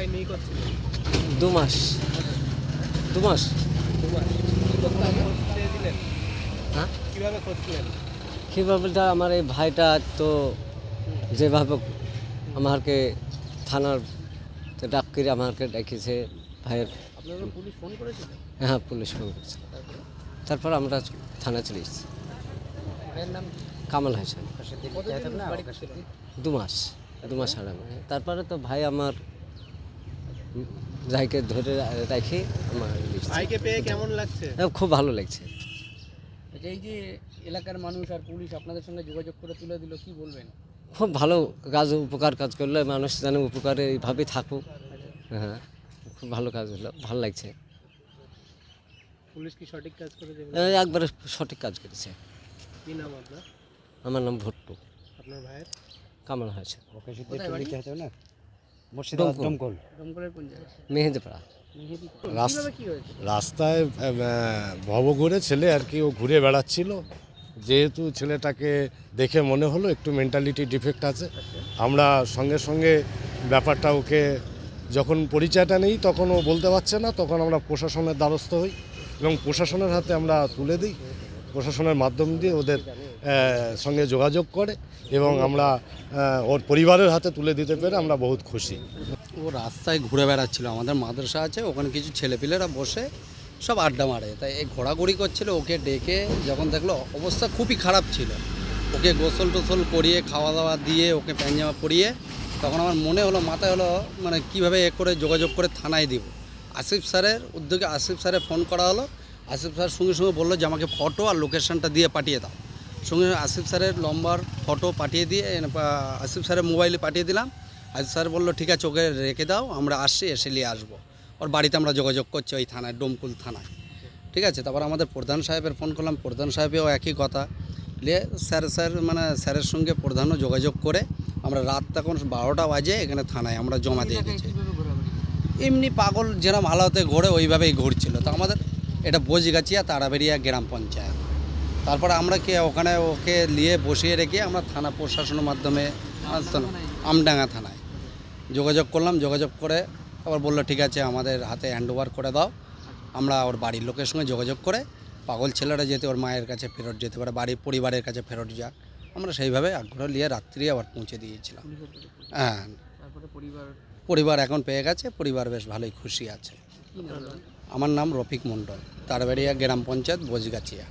করছিল দু মাস। দু হ্যাঁ? কীভাবে তা আমার এই ভাইটা তো যেভাবে আমাকে থানার তো ডাক করে আমাকে ডেকেছে ভাইয়ের পুলিশ ফোন করেছিল হ্যাঁ পুলিশ ফোন করেছে। তারপর? আমরা থানা চলে এসেছি। ভাইয়ের নাম কামাল হাসান। দু মাস দু মাস আরামে তারপরে তো ভাই আমার ভাইকে ধরে রাখি আমার ভাইকে পেয়ে কেমন লাগছে? হ্যাঁ, খুব ভালো লাগছে। আচ্ছা, এই যে এলাকার মানুষ আর পুলিশ আপনাদের সঙ্গে যোগাযোগ করে তুলে দিল কি বলবেন? খুব ভালো কাজ উপকার কাজ করলে মানুষ যেন উপকারে এইভাবেই থাকুক। হ্যাঁ খুব ভালো কাজ হলো ভালো লাগছে। পুলিশ কি সঠিক কাজ করে দেবে? একবারে সঠিক কাজ করেছে। কি নাম আপনার? আমার নাম ভট্টু। আপনার ভাইয়ের? কামাল হয়েছে দমকলের কোন রাস্তায় ভব ঘুরে ছেলে আর কি ও ঘুরে বেড়াচ্ছিল। যেহেতু ছেলেটাকে দেখে মনে হলো একটু মেন্টালিটি ডিফেক্ট আছে। আমরা সঙ্গে সঙ্গে ব্যাপারটা ওকে যখন পরিচয়টা নেই তখন ও বলতে পারছে না। তখন আমরা প্রশাসনের দ্বারস্থ হই এবং প্রশাসনের হাতে আমরা তুলে দিই। প্রশাসনের মাধ্যম দিয়ে ওদের সঙ্গে যোগাযোগ করে এবং আমরা ওর পরিবারের হাতে তুলে দিতে পেরে আমরা বহুত খুশি। ও রাস্তায় ঘুরে বেড়াচ্ছিল, আমাদের মাদ্রাসা আছে, ওখানে কিছু ছেলেপিলেরা বসে সব আড্ডা মারে। তাই এই ঘোরাঘুরি করছিল, ওকে ডেকে যখন দেখল অবস্থা খুবই খারাপ ছিল, ওকে গোসল টোসল করিয়ে খাওয়া দাওয়া দিয়ে, ওকে প্যাঞ্জামা পরিয়ে তখন আমার মনে হলো, মাথায় হলো মানে কীভাবে এ করে যোগাযোগ করে থানায় দিব। আসিফ স্যারের উদ্যোগে আসিফ স্যারে ফোন করা হলো আসিফ স্যার সঙ্গে সঙ্গে বলল যে আমাকে ফটো আর লোকেশানটা দিয়ে পাঠিয়ে দাও। সঙ্গে আসিফ স্যারের লম্বার ফটো পাঠিয়ে দিয়ে আসিফ স্যারের মোবাইলে পাঠিয়ে দিলাম। আসিফ স্যার বলল, ঠিক আছে, ওকে রেখে দাও, আমরা আসছি, এসে নিয়ে আসব। ওর বাড়িতে আমরা যোগাযোগ করছি ওই থানায়, ডোমকুল থানায়। ঠিক আছে, তারপর আমাদের প্রধান সাহেবের ফোন করলাম। প্রধান সাহেবেও একই কথা। নিয়ে স্যার স্যার মানে স্যারের সঙ্গে প্রধানও যোগাযোগ করে আমরা রাত তখন বারোটা বাজে, এখানে থানায় আমরা জমা দিয়ে গেছি এমনি পাগল যেরকম হালাতে ঘোরে, ওইভাবেই ঘুরছিল। তো আমাদের এটা বোঝগাছিয়া তারাবেরিয়া গ্রাম পঞ্চায়েত। তারপরে আমরা কে ওখানে ওকে নিয়ে বসিয়ে রেখে আমরা থানা প্রশাসনের মাধ্যমে আমডাঙ্গা থানায় যোগাযোগ করলাম যোগাযোগ করে আবার বলল ঠিক আছে আমাদের হাতে হ্যান্ড ওভার করে দাও। আমরা ওর বাড়ির লোকের সঙ্গে যোগাযোগ করে পাগল ছেলেরা যেতে ওর মায়ের কাছে ফেরত যেতে পারে বাড়ির পরিবারের কাছে ফেরত যাক। আমরা সেইভাবে আগ্রহ নিয়ে রাত্রি আবার পৌঁছে দিয়েছিলাম। হ্যাঁ। পরিবার? এখন পেয়ে গেছে পরিবার বেশ ভালোই খুশি আছে। আমার নাম রফিক মণ্ডল তারবাড়িয়া গ্রাম পঞ্চায়েত বোঝগাছিয়া